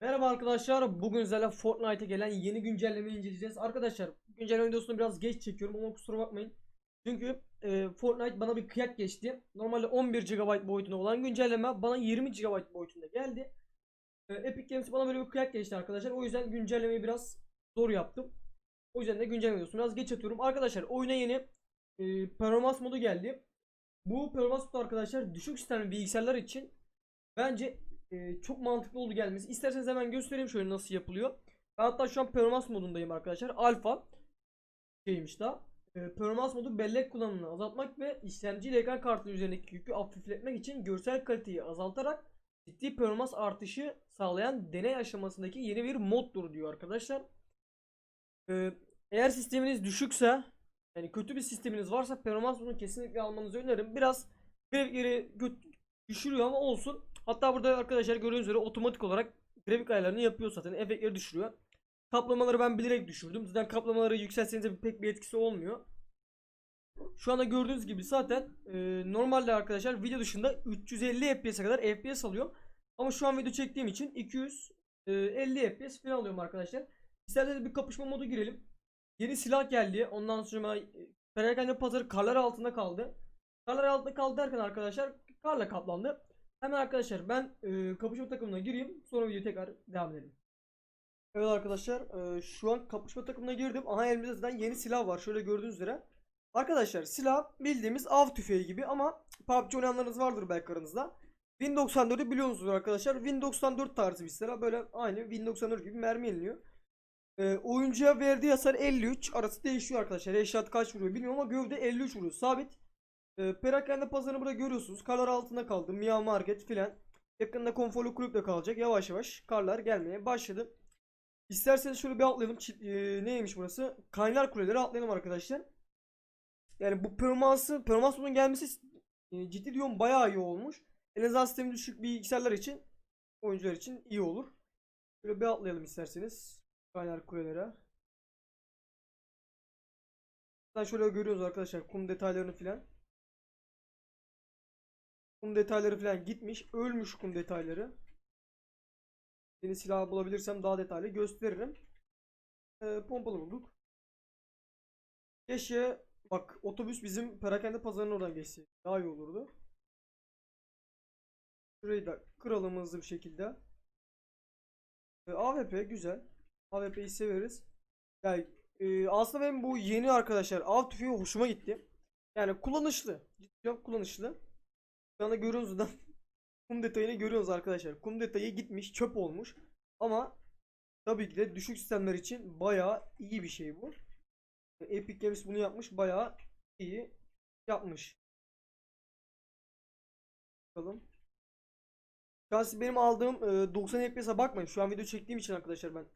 Merhaba arkadaşlar. Bugün sizlerle Fortnite'a gelen yeni güncellemeyi inceleyeceğiz. Arkadaşlar güncelleme videosunu biraz geç çekiyorum ama kusura bakmayın. Çünkü e, Fortnite bana bir kıyak geçti. Normalde 11 GB boyutunda olan güncelleme bana 20 GB boyutunda geldi. E, Epic Games bana böyle bir kıyak geçti arkadaşlar. O yüzden güncellemeyi biraz zor yaptım. O yüzden de güncelleme videosunu biraz geç atıyorum. Arkadaşlar oyuna yeni e, performans modu geldi. Bu performans modu arkadaşlar düşük sistemli bilgisayarlar için bence e, çok mantıklı oldu gelmesi. İsterseniz hemen göstereyim şöyle nasıl yapılıyor. Ben hatta şu an performans modundayım arkadaşlar. Alfa şeymiş daha. E, performans modu bellek kullanımını azaltmak ve işlemci ile ekran üzerindeki yükü hafifletmek için görsel kaliteyi azaltarak ciddi performans artışı sağlayan deney aşamasındaki yeni bir moddur diyor arkadaşlar. E, eğer sisteminiz düşükse yani kötü bir sisteminiz varsa performans modunu kesinlikle almanızı öneririm. Biraz grafikleri düşürüyor ama olsun. Hatta burada arkadaşlar gördüğünüz üzere otomatik olarak grafik ayarlarını yapıyor zaten. Efektleri düşürüyor. Kaplamaları ben bilerek düşürdüm. Zaten kaplamaları yükseltseniz pek bir etkisi olmuyor. Şu anda gördüğünüz gibi zaten e, normalde arkadaşlar video dışında 350 FPS'e kadar FPS alıyor. Ama şu an video çektiğim için 250 FPS falan alıyorum arkadaşlar. İsterseniz bir kapışma modu girelim. Yeni silah geldi. Ondan sonra e, perakende pazarı karlar altında kaldı. Karlar altında kaldı derken arkadaşlar karla kaplandı. Hemen arkadaşlar ben e, kapışma takımına gireyim. Sonra videoya tekrar devam edelim. Evet arkadaşlar e, şu an kapışma takımına girdim. Aha elimizde zaten yeni silah var. Şöyle gördüğünüz üzere. Arkadaşlar silah bildiğimiz av tüfeği gibi ama PUBG oynayanlarınız vardır belki aranızda. Win 94'ü biliyorsunuzdur arkadaşlar. Win 94 tarzı bir silah. Böyle aynı Win 94 gibi mermi yeniliyor. E, oyuncuya verdiği hasar 53. Arası değişiyor arkadaşlar. Headshot kaç vuruyor bilmiyorum ama gövde 53 vuruyor. Sabit. E, perakende pazarını burada görüyorsunuz. Karlar altında kaldı. Mia Market filan. Yakında konforlu kulüple kalacak. Yavaş yavaş karlar gelmeye başladı. İsterseniz şöyle bir atlayalım. Çi- e, neymiş burası? Kaynar kuleleri atlayalım arkadaşlar. Yani bu performansı, performans bunun gelmesi e, ciddi diyorum bayağı iyi olmuş. En azından sistemi düşük bilgisayarlar için, oyuncular için iyi olur. Şöyle bir atlayalım isterseniz. Kaynar kulelere. Şöyle görüyoruz arkadaşlar kum detaylarını filan. Kum detayları falan gitmiş. Ölmüş kum detayları. Yeni silah bulabilirsem daha detaylı gösteririm. Ee, pompalı bulduk. Keşke bak otobüs bizim perakende pazarının oradan geçse daha iyi olurdu. Şurayı da kıralım hızlı bir şekilde. Ee, AWP güzel. AWP'yi severiz. Yani e, aslında benim bu yeni arkadaşlar av tüfeği hoşuma gitti. Yani kullanışlı. Cidden kullanışlı. Şu anda görüyorsunuz da kum detayını görüyoruz arkadaşlar. Kum detayı gitmiş, çöp olmuş. Ama tabii ki de düşük sistemler için bayağı iyi bir şey bu. Epic Games bunu yapmış, bayağı iyi yapmış. Bakalım. Şu benim aldığım e, 90 FPS'e bakmayın. Şu an video çektiğim için arkadaşlar ben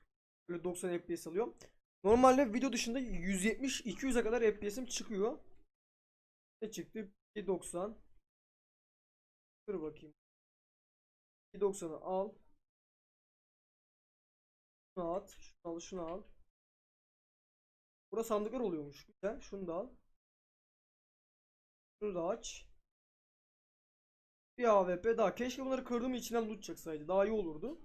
böyle 90 FPS alıyorum. Normalde video dışında 170-200'e kadar FPS'im çıkıyor. Ne çıktı? 90. Dur bakayım. 90'ı al. Şunu at. Şunu al. Şunu al. Burada sandıklar oluyormuş. Güzel. Şunu da al. Şunu da aç. Bir AWP daha. Keşke bunları kırdığım içinden loot çıksaydı. Daha iyi olurdu.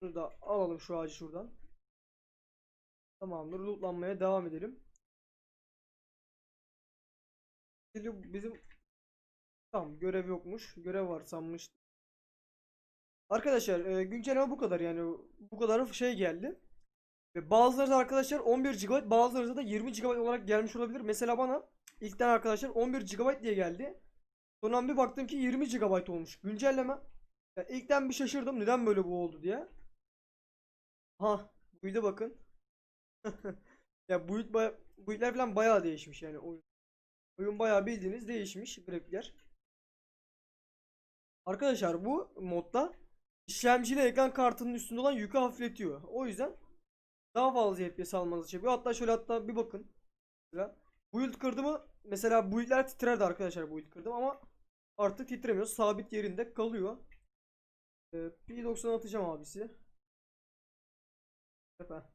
Şunu da alalım şu ağacı şuradan. Tamamdır. Lootlanmaya devam edelim. Bizim Tamam görev yokmuş. Görev var sanmıştım. Arkadaşlar e, güncelleme bu kadar yani bu kadar şey geldi. Ve bazıları da arkadaşlar 11 GB bazıları da 20 GB olarak gelmiş olabilir. Mesela bana ilkten arkadaşlar 11 GB diye geldi. Sonra bir baktım ki 20 GB olmuş. Güncelleme. Ya ilkten bir şaşırdım neden böyle bu oldu diye. Ha buydu bakın. ya build baya, build'ler falan bayağı değişmiş yani oyun. Oyun bayağı bildiğiniz değişmiş grafikler. Arkadaşlar bu modda işlemciyle ekran kartının üstünde olan yükü hafifletiyor. O yüzden daha fazla FPS almanızı şey. Hatta şöyle hatta bir bakın. Mesela build kırdı mı? Mesela build'ler titrerdi arkadaşlar build kırdım ama artık titremiyor. Sabit yerinde kalıyor. Ee, P90 atacağım abisi. Efendim.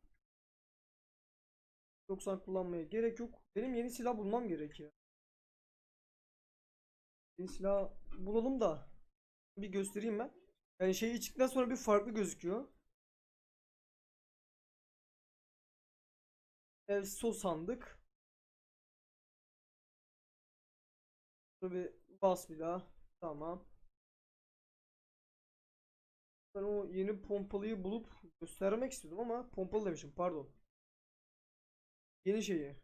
90 kullanmaya gerek yok. Benim yeni silah bulmam gerekiyor. Yeni silah bulalım da bir göstereyim ben. Yani şey içtikten sonra bir farklı gözüküyor. Evet sos sandık. Bir bas bir daha. Tamam. Ben o yeni pompalıyı bulup göstermek istiyordum ama pompalı demişim pardon. Yeni şeyi.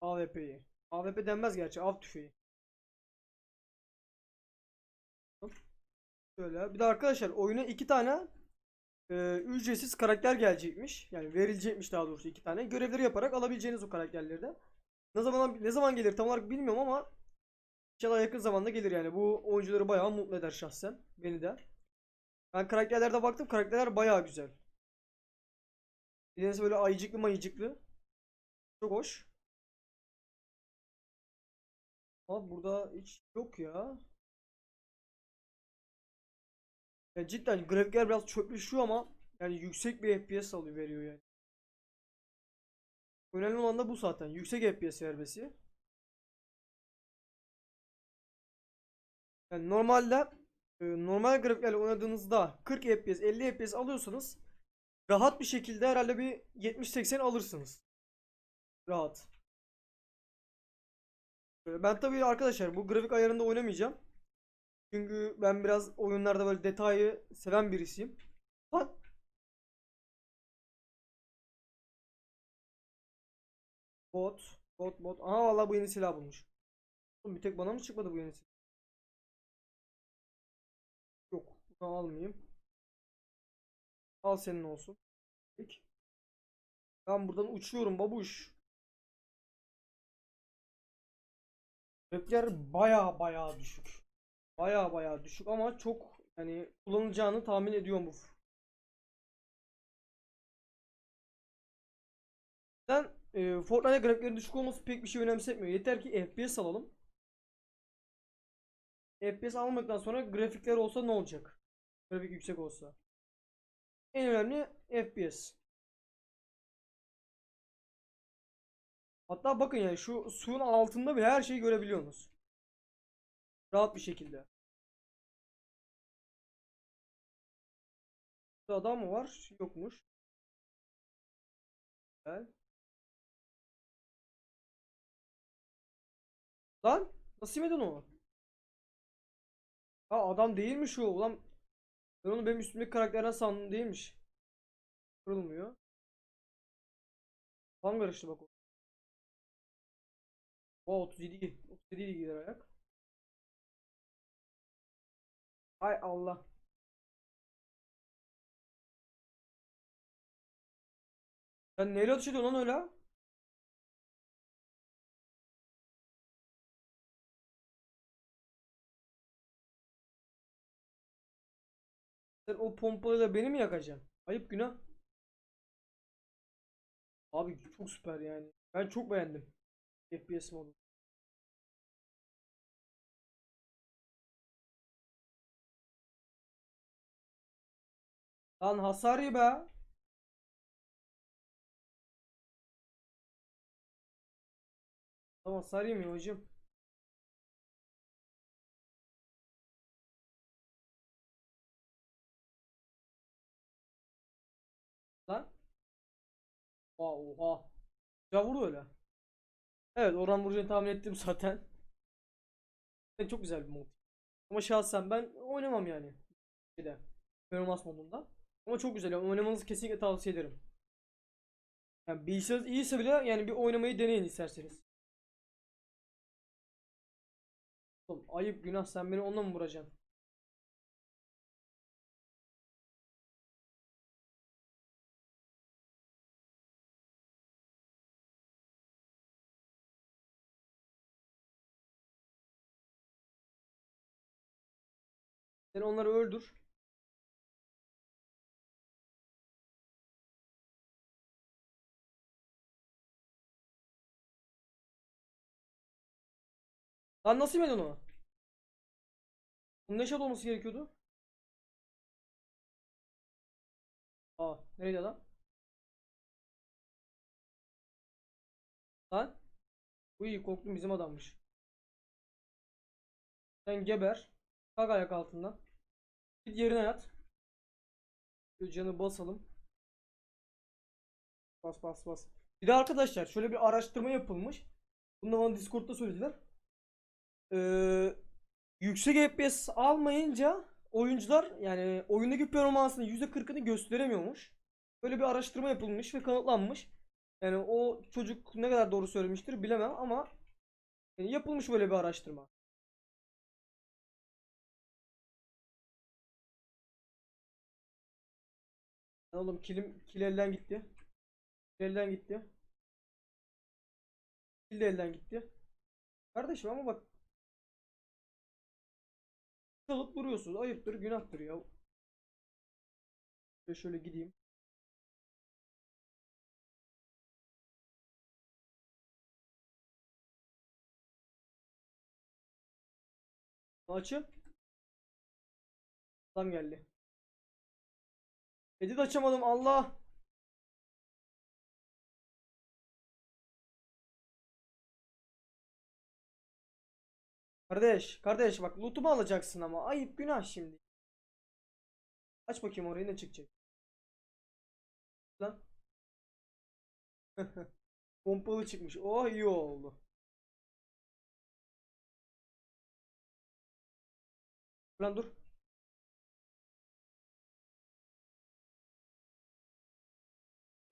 AWP'yi. AWP denmez gerçi av tüfeği. Şöyle. Bir de arkadaşlar oyuna iki tane e, ücretsiz karakter gelecekmiş. Yani verilecekmiş daha doğrusu iki tane. Görevleri yaparak alabileceğiniz o karakterleri de. Ne zaman ne zaman gelir tam olarak bilmiyorum ama inşallah yakın zamanda gelir yani. Bu oyuncuları bayağı mutlu eder şahsen. Beni de. Ben karakterlerde baktım. Karakterler bayağı güzel. Tanesi böyle ayıcıklı mayıcıklı. Çok hoş. Ama burada hiç yok ya. Ya cidden grafikler biraz çöplüşüyor ama yani yüksek bir FPS alıyor veriyor yani. Önemli olan da bu zaten. Yüksek FPS vermesi. Yani normalde e, normal grafiklerle oynadığınızda 40 FPS 50 FPS alıyorsanız rahat bir şekilde herhalde bir 70-80 alırsınız. Rahat. E, Ben tabii arkadaşlar bu grafik ayarında oynamayacağım. Çünkü ben biraz oyunlarda böyle detayı seven birisiyim. Lan bot, bot, bot. Aha vallahi bu yeni silah bulmuş. Oğlum bir tek bana mı çıkmadı bu yeni silah? Yok, bunu almayayım. Al senin olsun. Ben buradan uçuyorum babuş. Grafikler baya baya düşük. Baya baya düşük ama çok yani kullanılacağını tahmin ediyorum bu. Ben e, Fortnite grafiklerin düşük olması pek bir şey önemsetmiyor. Yeter ki FPS alalım. FPS almadıktan sonra grafikler olsa ne olacak? Grafik yüksek olsa. En önemli FPS. Hatta bakın yani şu suyun altında bir her şeyi görebiliyorsunuz. Rahat bir şekilde. Burada adam mı var? Yokmuş. Güzel. Lan nasıl yemedin onu? Ha adam değilmiş o. Ulan ben onu benim üstümdeki karakterden sandım değilmiş. Kırılmıyor. Tam karıştı bak o. O 37 37 gider ayak. Ay Allah. Sen neyle atış ediyorsun lan öyle? Sen o pompayla beni mi yakacaksın? Ayıp günah. Abi çok süper yani. Ben çok beğendim. FPS modu. Lan hasar be. Tamam hasar yemiyor hocam. Lan. Oha oha. Ya öyle. Evet oran vuracağını tahmin ettim zaten. Evet, Çok güzel bir mod. Ama şahsen ben oynamam yani. Şeyde. Performans modunda. Ama çok güzel yani oynamanızı kesinlikle tavsiye ederim. Yani bilgisayarınız iyiyse bile yani bir oynamayı deneyin isterseniz. Oğlum ayıp günah sen beni onunla mı vuracaksın? Sen onları öldür. Lan nasıl yemedin onu? Bunun ne şart olması gerekiyordu? Aa, nereydi adam? Lan? Uy korktum bizim adammış. Sen geber. Kalk ayak altından. Git yerine yat. Canı basalım. Bas bas bas. Bir de arkadaşlar şöyle bir araştırma yapılmış. Bunu da bana Discord'da söylediler. Ee, yüksek FPS almayınca oyuncular yani oyundaki performansının %40'ını gösteremiyormuş. Böyle bir araştırma yapılmış ve kanıtlanmış. Yani o çocuk ne kadar doğru söylemiştir bilemem ama yani yapılmış böyle bir araştırma. Oğlum kilim kil elden gitti. Kil elden gitti. Kil de elden gitti. Kardeşim ama bak çalıp duruyorsun. Ayıptır, günahtır ya. Şöyle, şöyle gideyim. Açı. Adam geldi. Edit açamadım Allah. Kardeş, kardeş bak lootumu alacaksın ama ayıp günah şimdi. Aç bakayım orayı ne çıkacak. Lan. Pompalı çıkmış. Oh iyi oldu. Lan dur.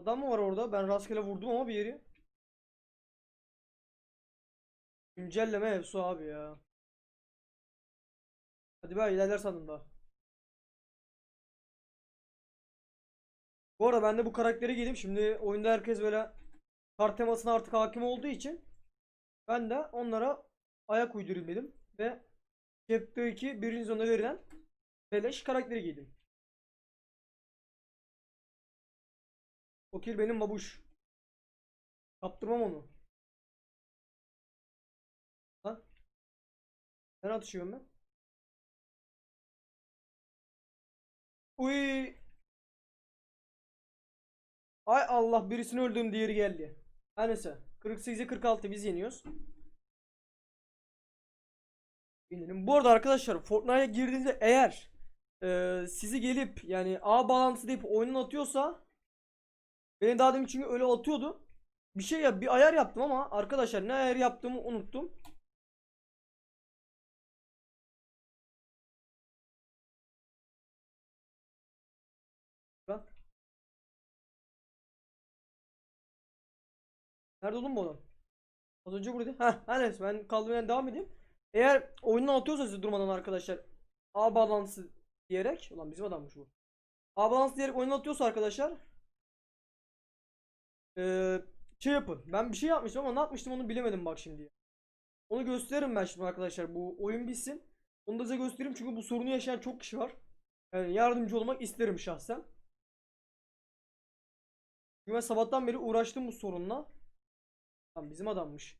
Adam mı var orada? Ben rastgele vurdum ama bir yeri. Güncelleme Efsu abi ya. Hadi ben ilerler sandım daha. Bu arada ben de bu karakteri giydim. Şimdi oyunda herkes böyle kart temasına artık hakim olduğu için ben de onlara ayak uydurayım dedim ve Chapter 2 birinci zonda verilen Beleş karakteri giydim. O kill benim babuş. Kaptırmam onu. Lan. Ben atışıyorum ben. Uy. Ay Allah birisini öldürdüm diğeri geldi. Her neyse. 48'e 46 biz yeniyoruz. Yenelim. Bu arada arkadaşlar Fortnite'a girdiğinizde eğer e, sizi gelip yani A bağlantısı deyip oyunun atıyorsa beni daha demin çünkü öyle atıyordu. Bir şey ya bir ayar yaptım ama arkadaşlar ne ayar yaptığımı unuttum. Nerede oğlum bu adam? Az önce buradaydı. Heh, her ben kaldığım yerden devam edeyim. Eğer oyundan atıyorsa sizi durmadan arkadaşlar A bağlantısı diyerek ulan bizim adammış bu. A bağlantısı diyerek oyundan atıyorsa arkadaşlar eee şey yapın. Ben bir şey yapmıştım ama ne yapmıştım onu bilemedim bak şimdi. Onu gösteririm ben şimdi arkadaşlar. Bu oyun bitsin. Onu da size göstereyim çünkü bu sorunu yaşayan çok kişi var. Yani yardımcı olmak isterim şahsen. Çünkü ben sabahtan beri uğraştım bu sorunla. Tamam bizim adammış.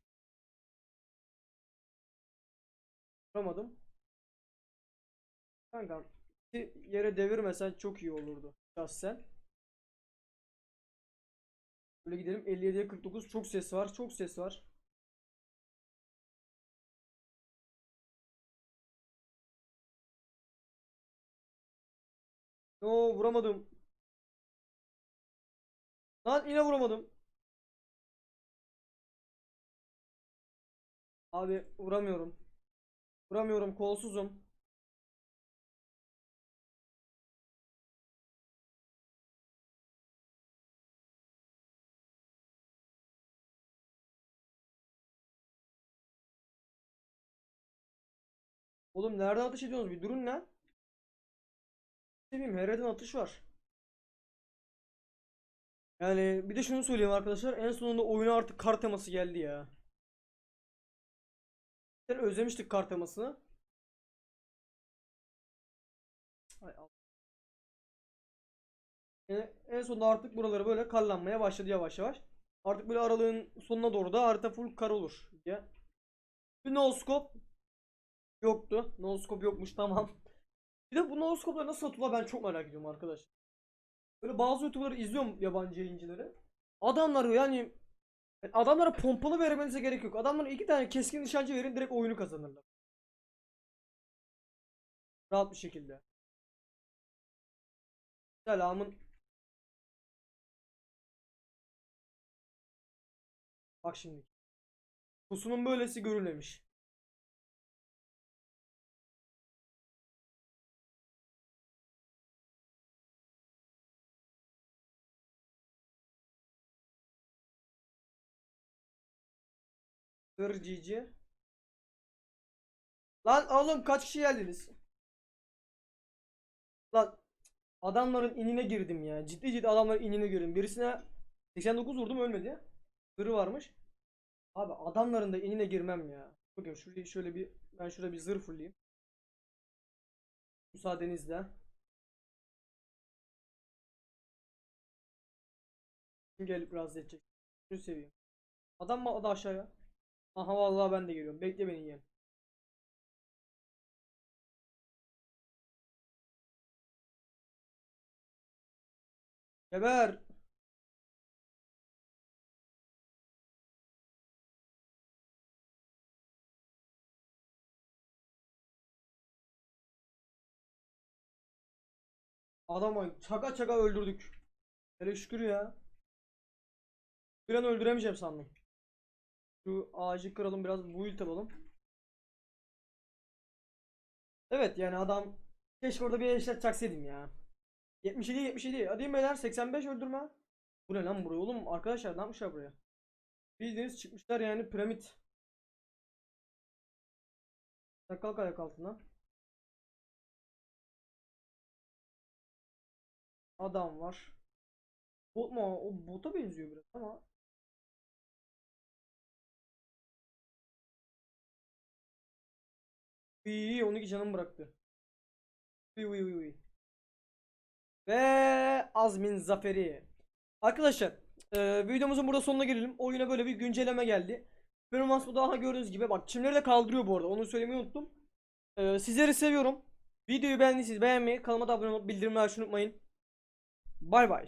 Vuramadım. Kanka yere devirmesen çok iyi olurdu şahsen. Böyle gidelim 57'ye 49 çok ses var çok ses var. Yo vuramadım. Lan yine vuramadım. Abi vuramıyorum. Vuramıyorum kolsuzum. Oğlum nereden ateş ediyorsunuz? Bir durun lan. Seveyim her yerden atış var. Yani bir de şunu söyleyeyim arkadaşlar. En sonunda oyuna artık kar teması geldi ya. Özlemiştik kar temasını. Hay Allah. Yani en sonunda artık buraları böyle karlanmaya başladı yavaş yavaş. Artık böyle aralığın sonuna doğru da harita full kar olur diye. Bir no yoktu. No scope yokmuş tamam. Bir de bu no nasıl satılıyor ben çok merak ediyorum arkadaş. Böyle bazı youtuberları izliyorum yabancı yayıncıları. Adamlar yani yani adamlara pompalı vermenize gerek yok. Adamlara iki tane keskin nişancı verin direkt oyunu kazanırlar. Rahat bir şekilde. Selamın. Bak şimdi. Pusunun böylesi görülmemiş. Cici. Lan oğlum kaç kişi geldiniz? Lan adamların inine girdim ya. Ciddi ciddi adamların inine girdim. Birisine 89 vurdum ölmedi. Zırhı varmış. Abi adamların da inine girmem ya. Bakın şurayı şöyle bir ben şurada bir zırh fullleyeyim. Müsaadenizle. Kim gelip rahatsız edecek? Şunu seveyim. Adam mı o da aşağıya? Aha vallahi ben de geliyorum. Bekle beni yiyen. Geber. Adamı çaka çaka öldürdük. Hele şükür ya. Bir an öldüremeyeceğim sandım. Şu ağacı kıralım biraz build alalım. Evet yani adam keşke orada bir eşya çaksaydım ya. 77 77 hadi beyler 85 öldürme. Bu ne lan buraya oğlum arkadaşlar ne yapmışlar buraya? Bildiğiniz çıkmışlar yani piramit. Sen kalk ayak altına. Adam var. Bot mu? O bota benziyor biraz ama. İyi 12 canım bıraktı. Uy uy uy uy. Ve Azmin zaferi. Arkadaşlar e, videomuzun burada sonuna gelelim. Oyuna böyle bir güncelleme geldi. Performans bu daha gördüğünüz gibi bak çimleri de kaldırıyor bu arada. Onu söylemeyi unuttum. E, sizleri seviyorum. Videoyu beğendiyseniz beğenmeyi, kanalıma da abone olup bildirimleri açmayı unutmayın. Bay bay.